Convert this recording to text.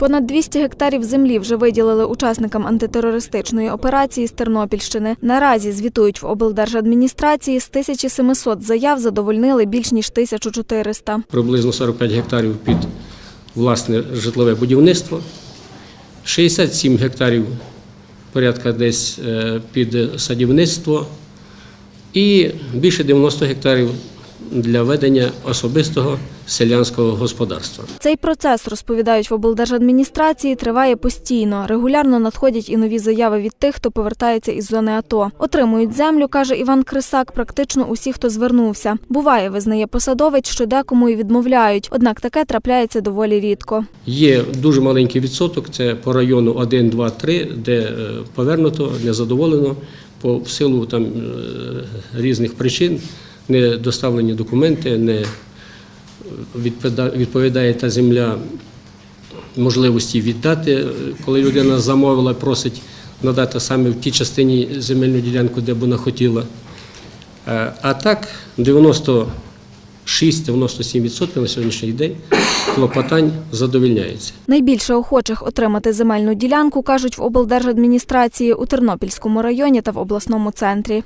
Понад 200 гектарів землі вже виділили учасникам антитерористичної операції з Тернопільщини. Наразі звітують в облдержадміністрації з 1700 заяв задовольнили більш ніж 1400. приблизно 45 гектарів під власне житлове будівництво, 67 гектарів порядка десь е, під садівництво і більше 90 гектарів для ведення особистого селянського господарства. Цей процес, розповідають в облдержадміністрації, триває постійно. Регулярно надходять і нові заяви від тих, хто повертається із зони АТО. Отримують землю, каже Іван Крисак, практично усі, хто звернувся. Буває, визнає посадовець, що декому і відмовляють, однак таке трапляється доволі рідко. Є дуже маленький відсоток, це по району 1, 2, 3, де е, повернуто, незадоволено по в силу там е, різних причин, не доставлені документи, не відповідає та земля можливості віддати, е, коли людина замовила, просить надати саме в тій частині земельну ділянку, де б вона хотіла. Е, А так 96-97% на сьогоднішній день клопотань задовільняється. Найбільше охочих отримати земельну ділянку, кажуть в облдержадміністрації у Тернопільському районі та в обласному центрі.